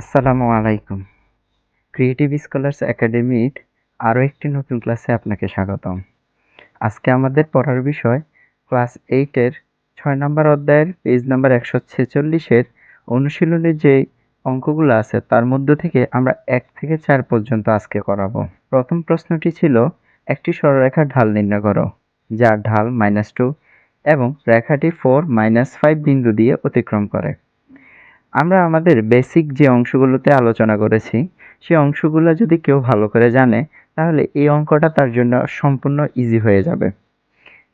আসসালামু আলাইকুম। Creative scholars একাডেমির আরও একটি নতুন ক্লাসে আপনাকে স্বাগতম। আজকে আমাদের পড়ার বিষয় ক্লাস এইটের ছয় নম্বর অধ্যায়ের পেজ নাম্বার একশো ছেচল্লিশের অনুশীলনের যে অঙ্কগুলো আছে, তার মধ্য থেকে আমরা এক থেকে চার পর্যন্ত আজকে করাবো। প্রথম প্রশ্নটি ছিল, একটি সরলরেখার ঢাল নির্ণয় করো, যার ঢাল মাইনাস টু এবং রেখাটি ফোর মাইনাস ফাইভ বিন্দু দিয়ে অতিক্রম করে। আমরা আমাদের বেসিক যে অংশগুলোতে আলোচনা করেছি, সেই অংশগুলো যদি কেউ ভালো করে জানে, তাহলে এই অঙ্কটা তার জন্য সম্পূর্ণ ইজি হয়ে যাবে।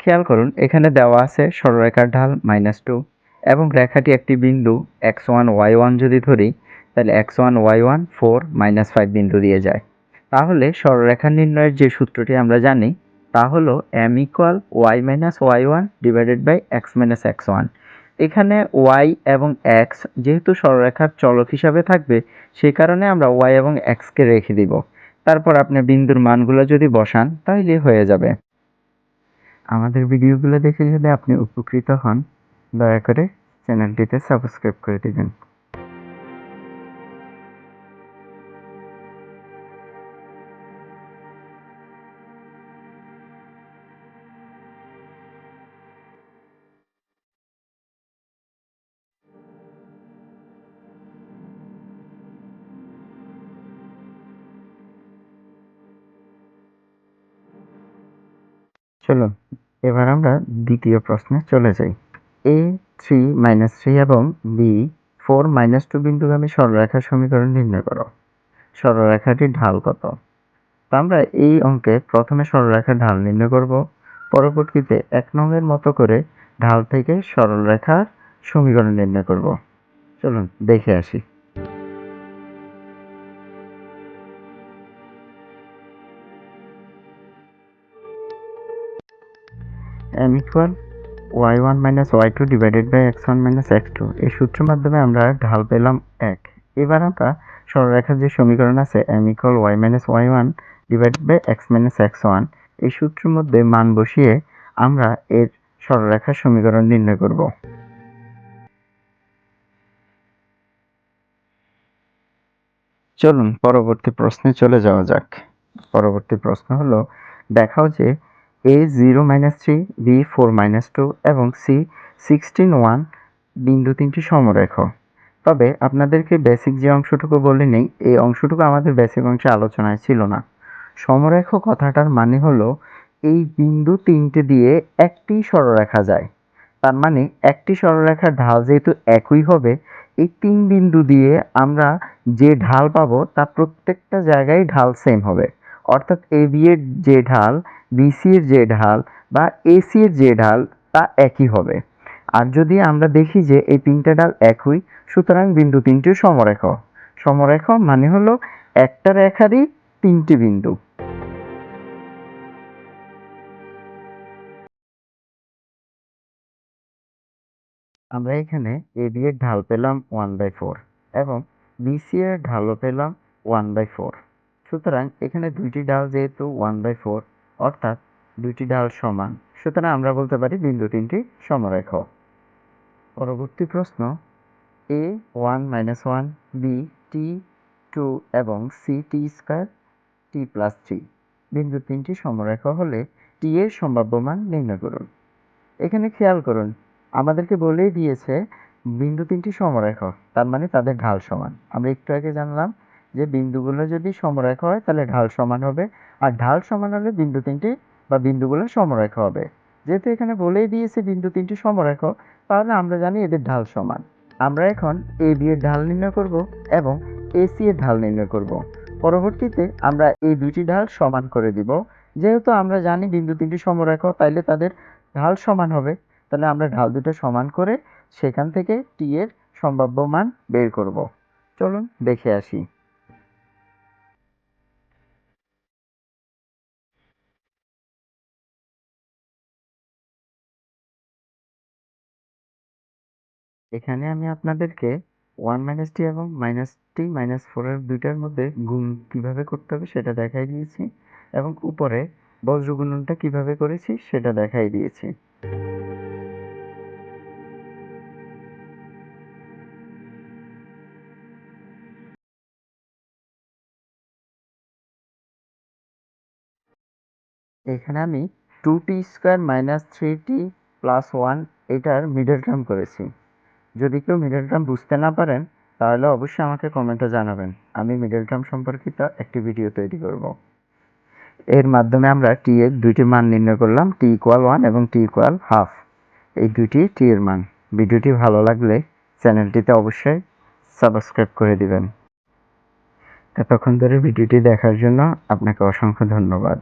খেয়াল করুন, এখানে দেওয়া আছে সরলরেখার ঢাল মাইনাস টু এবং রেখাটি একটি বিন্দু এক্স ওয়ান ওয়াই ওয়ান যদি ধরি, তাহলে x one y one four minus five বিন্দু দিয়ে যায়। তাহলে সরলরেখা নির্ণয়ের যে সূত্রটি আমরা জানি, তা হলো m equal y minus y one divided by x minus x one এখানে y এবং x যেহেতু সরলরেখার চলক হিসাবে থাকবে সেই কারণে আমরা y এবং x এক্সকে রেখে দিব। তারপর আপনি বিন্দুর মানগুলো যদি বসান তাহলে হয়ে যাবে। আমাদের ভিডিওগুলো দেখে যদি আপনি উপকৃত হন, দয়া করে চ্যানেলটিতে সাবস্ক্রাইব করে দিবেন। চলুন, এবার আমরা দ্বিতীয় প্রশ্নে চলে যাই। এ থ্রি মাইনাস থ্রি এবং বি ফোর মাইনাস টু বিন্দুগামী সরলরেখার সমীকরণ নির্ণয় করো। সরলরেখাটির ঢাল কত? তো আমরা এই অঙ্কে প্রথমে সরলরেখার ঢাল নির্ণয় করব, পরবর্তীতে এক নঙের মতো করে ঢাল থেকে সরলরেখার সমীকরণ নির্ণয় করব। চলুন, দেখে আসি। M y two divided by x one minus x two এই সূত্রের মাধ্যমে আমরা ঢাল পেলাম এক। এবার আমরা সরলরেখার যে সমীকরণ আছে, m minus y one divided by x minus x one এই সূত্রের মধ্যে মান বসিয়ে আমরা এর সরলরেখার সমীকরণ নির্ণয় করব। চলুন পরবর্তী প্রশ্নে চলে যাওয়া যাক। পরবর্তী প্রশ্ন হলো, দেখাও যে A zero minus three B four minus two এবং সি সিক্সটিন ওয়ান বিন্দু তিনটি সমরেখ। তবে আপনাদেরকে বেসিক যে অংশটুকু বলে নেই, এই অংশটুকু আমাদের বেসিক অংশে আলোচনায় ছিল না। সমরেখ কথাটার মানে হলো, এই বিন্দু তিনটে দিয়ে একটি সরলরেখা যায়। তার মানে একটি সরলরেখার ঢাল যেহেতু একই হবে, এই তিন বিন্দু দিয়ে আমরা যে ঢাল পাবো তা প্রত্যেকটা জায়গায় ঢাল সেম হবে। অর্থাৎ এ বি এর যে ঢাল বিসি এর যে ঢাল বা এসি এর যে ঢাল তা একই হবে। আর যদি আমরা দেখি যে এই তিনটা ঢাল একই, সুতরাং বিন্দু তিনটি সমরেখ। সমরেখ মানে হলো একটা রেখারই তিনটি বিন্দু। আমরা এখানে এবি এর ঢাল পেলাম ওয়ান বাই ফোর এবং বিসি এর ঢালও পেলাম ওয়ান বাই ফোর সুতরাং এখানে দুইটি ডাল যেহেতু ওয়ান বাই ফোর অর্থাৎ দুইটি ডাল সমান। সুতরাং আমরা বলতে পারি বিন্দু তিনটি সমরেখ। পরবর্তী প্রশ্ন A one minus one B t two এবং C t square t plus three বিন্দু তিনটি সমরেখ হলে টি এর সম্ভাব্য মান নির্ণয় করুন। এখানে খেয়াল করুন, আমাদেরকে বলেই দিয়েছে বিন্দু তিনটি সমরেখ, তার মানে তাদের ঢাল সমান। আমরা একটু আগে জানলাম যে বিন্দুগুলো যদি সমরেখ হয়, তাহলে ঢাল সমান হবে। আর ঢাল সমান হলে বিন্দু তিনটি বা বিন্দুগুলো সমরেখ হবে। যেহেতু এখানে বলেই দিয়েছে বিন্দু তিনটি সমরেখ, তাহলে আমরা জানি এদের ঢাল সমান। আমরা এখন এ বি এর ঢাল নির্ণয় করব এবং এসি এর ঢাল নির্ণয় করব। পরবর্তীতে আমরা এই দুটি ঢাল সমান করে দিব। যেহেতু আমরা জানি বিন্দু তিনটি সমরেখ, তাইলে তাদের ঢাল সমান হবে। তাহলে আমরা ঢাল দুটো সমান করে সেখান থেকে টি এর সম্ভাব্য মান বের করব। চলুন দেখে আসি। এখানে আমি আপনাদেরকে 1 t এবং t 4 এর দুইটার মধ্যে গুণ কীভাবে করতে হবে সেটা দেখাই দিয়েছি এবং উপরে বজ্রগুণনটা কীভাবে করেছি সেটা দেখাই দিয়েছি। এখানে আমি two t square minus three t plus one এটার মিডল টার্ম করেছি। যদি কেউ মিডল টার্ম বুঝতে না পারেন, তাহলে অবশ্যই আমাকে কমেন্টে জানাবেন। আমি মিডল টার্ম সম্পর্কিত একটি ভিডিও তৈরি করব। এর মাধ্যমে আমরা টি এর দুইটি মান নির্ণয় করলাম টি ইকুয়াল ওয়ান এবং টি ইকুয়াল হাফ এই দুইটি টি এর মান। ভিডিওটি ভালো লাগলে চ্যানেলটিতে অবশ্যই সাবস্ক্রাইব করে দিবেন। এতক্ষণ ধরে ভিডিওটি দেখার জন্য আপনাকে অসংখ্য ধন্যবাদ।